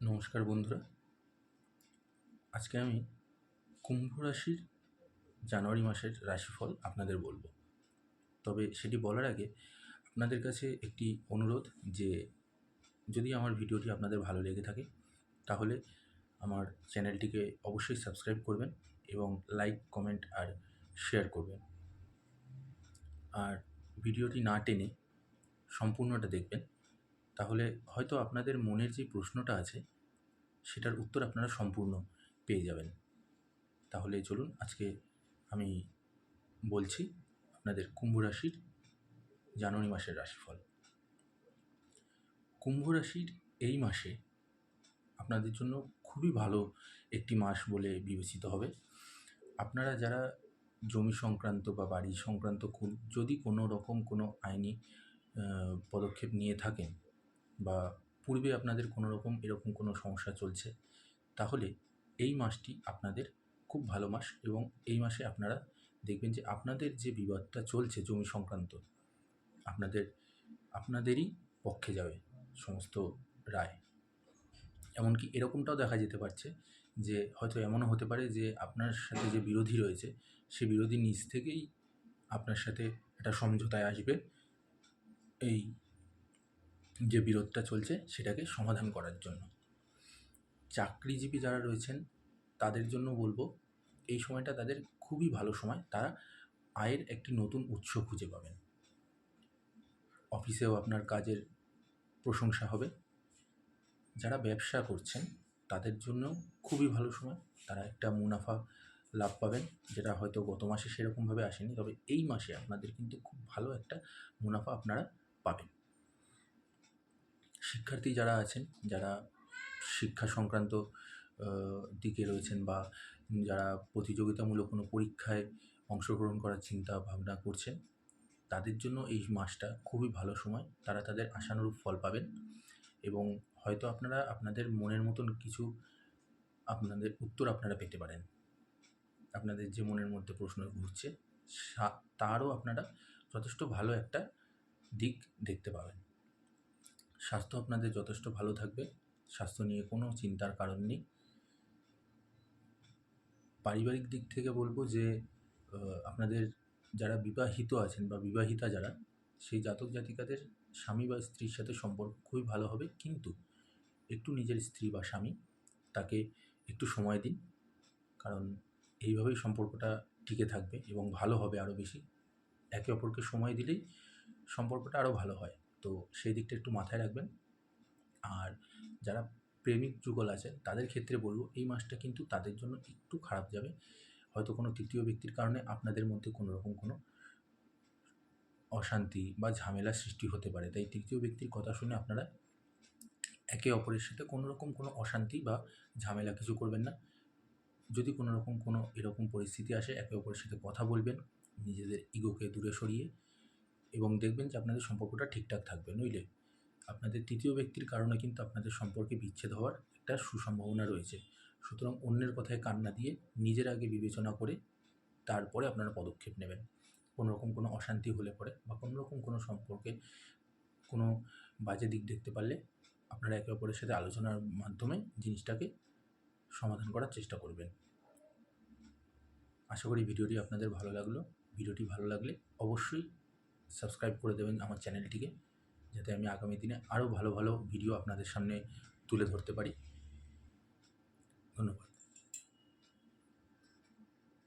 নমস্কার বন্ধুরা। আজকে আমি কুম্ভ রাশির জানুয়ারি মাসের রাশিফল আপনাদের বলব। তবে সেটি বলার আগে আপনাদের কাছে একটি অনুরোধ যে, যদি আমার ভিডিওটি আপনাদের ভালো লেগে থাকে, তাহলে আমার চ্যানেলটিকে অবশ্যই সাবস্ক্রাইব করবেন এবং লাইক, কমেন্ট আর শেয়ার করবেন। আর ভিডিওটি না টেনে সম্পূর্ণটা দেখবেন। তাহলে হয়তো আপনাদের মনের যে প্রশ্নটা আছে, সেটার উত্তর আপনারা সম্পূর্ণ পেয়ে যাবেন। তাহলে চলুন, আজকে আমি বলছি আপনাদের কুম্ভ রাশির জানুয়ারি মাসের রাশিফল। কুম্ভ রাশির এই মাসে আপনাদের জন্য খুবই ভালো একটি মাস বলে বিবেচিত হবে। আপনারা যারা জমি সংক্রান্ত বা বাড়ি সংক্রান্ত যদি কোনো রকম কোনো আইনি পদক্ষেপ নিয়ে থাকেন বা পূর্বে আপনাদের কোনো রকম এরকম কোনো সমস্যা চলছে, তাহলে এই মাসটি আপনাদের খুব ভালো মাস এবং এই মাসে আপনারা দেখবেন যে আপনাদের যে বিবাদটা চলছে জমি সংক্রান্ত, আপনাদের, আপনাদেরই পক্ষে যাবে সমস্ত রায়। এমনকি এরকমটাও দেখা যেতে পারছে যে হয়তো এমনও হতে পারে যে আপনার সাথে যে বিরোধী রয়েছে, সে বিরোধী নিজ থেকেই আপনার সাথে একটা সমঝোতায় আসবে। এই যে বিরোধটা চলছে সেটাকে সমাধান করার জন্য। চাকরিজীবী যারা রয়েছেন, তাদের জন্য বলব, এই সময়টা তাদের খুবই ভালো সময়। তারা আয়ের একটি নতুন উৎস খুঁজে পাবেন। অফিসেও আপনার কাজের প্রশংসা হবে। যারা ব্যবসা করছেন, তাদের জন্য খুবই ভালো সময়। তারা একটা মুনাফা লাভ পাবেন, যেটা হয়তো গত মাসে সেরকমভাবে আসেনি। তবে এই মাসে আপনাদের কিন্তু খুব ভালো একটা মুনাফা আপনারা পাবেন। শিক্ষার্থী যারা আছেন, যারা শিক্ষা সংক্রান্ত দিকে রয়েছেন বা যারা প্রতিযোগিতামূলক কোনো পরীক্ষায় অংশগ্রহণ করার চিন্তা ভাবনা করছেন, তাদের জন্য এই মাসটা খুবই ভালো সময়। তারা তাদের আশানুরূপ ফল পাবেন এবং হয়তো আপনারা আপনাদের মনের মতন কিছু আপনাদের উত্তর আপনারা পেতে পারেন। আপনাদের যে মনের মধ্যে প্রশ্ন ঘুরছে তারও আপনারা যথেষ্ট ভালো একটা দিক দেখতে পাবেন। স্বাস্থ্য আপনাদের যথেষ্ট ভালো থাকবে। স্বাস্থ্য নিয়ে কোনো চিন্তার কারণ নেই। পারিবারিক দিক থেকে বলব যে আপনাদের যারা বিবাহিত আছেন বা বিবাহিতা যারা, সেই জাতক জাতিকাদের স্বামী বা স্ত্রীর সাথে সম্পর্ক খুবই ভালো হবে। কিন্তু একটু নিজের স্ত্রী বা স্বামী, তাকে একটু সময় দিন। কারণ এইভাবেই সম্পর্কটা টিকে থাকবে এবং ভালো হবে আরও বেশি। একে অপরকে সময় দিলেই সম্পর্কটা আরও ভালো হয়। তো সেই দিকটা একটু মাথায় রাখবেন। আর যারা প্রেমিক যুগল আছে, তাদের ক্ষেত্রে বলব, এই মাসটা কিন্তু তাদের জন্য একটু খারাপ যাবে। হয়তো কোনো তৃতীয় ব্যক্তির কারণে আপনাদের মধ্যে কোনো রকম কোনো অশান্তি বা ঝামেলা সৃষ্টি হতে পারে। তাই তৃতীয় ব্যক্তির কথা শুনে আপনারা একে অপরের সাথে কোনো রকম কোনো অশান্তি বা ঝামেলা কিছু করবেন না। যদি কোনো রকম কোনো এরকম পরিস্থিতি আসে, একে অপরের সাথে কথা বলবেন, নিজেদের ইগোকে দূরে সরিয়ে এবং দেখবেন যে আপনাদের সম্পর্কটা ঠিকঠাক থাকবে, নইলে আপনাদের তৃতীয় ব্যক্তির কারণে কিন্তু আপনাদের সম্পর্কে বিচ্ছেদ হওয়ার একটা সুসম্ভাবনা রয়েছে। সুতরাং অন্যের কথায় কান্না দিয়ে নিজের আগে বিবেচনা করে তারপরে আপনারা পদক্ষেপ নেবেন। কোনো রকম কোনো অশান্তি হলে পরে বা কোনো রকম কোনো সম্পর্কে কোনো বাজে দিক দেখতে পারলে আপনারা একে অপরের সাথে আলোচনার মাধ্যমে জিনিসটাকে সমাধান করার চেষ্টা করবেন। আশা করি ভিডিওটি আপনাদের ভালো লাগল। ভিডিওটি ভালো লাগলে অবশ্যই সাবস্ক্রাইব করে দেবেন আমার চ্যানেলটিকে, যাতে আমি আগামী দিনে আরও ভালো ভালো ভিডিও আপনাদের সামনে তুলে ধরতে পারি। ধন্যবাদ।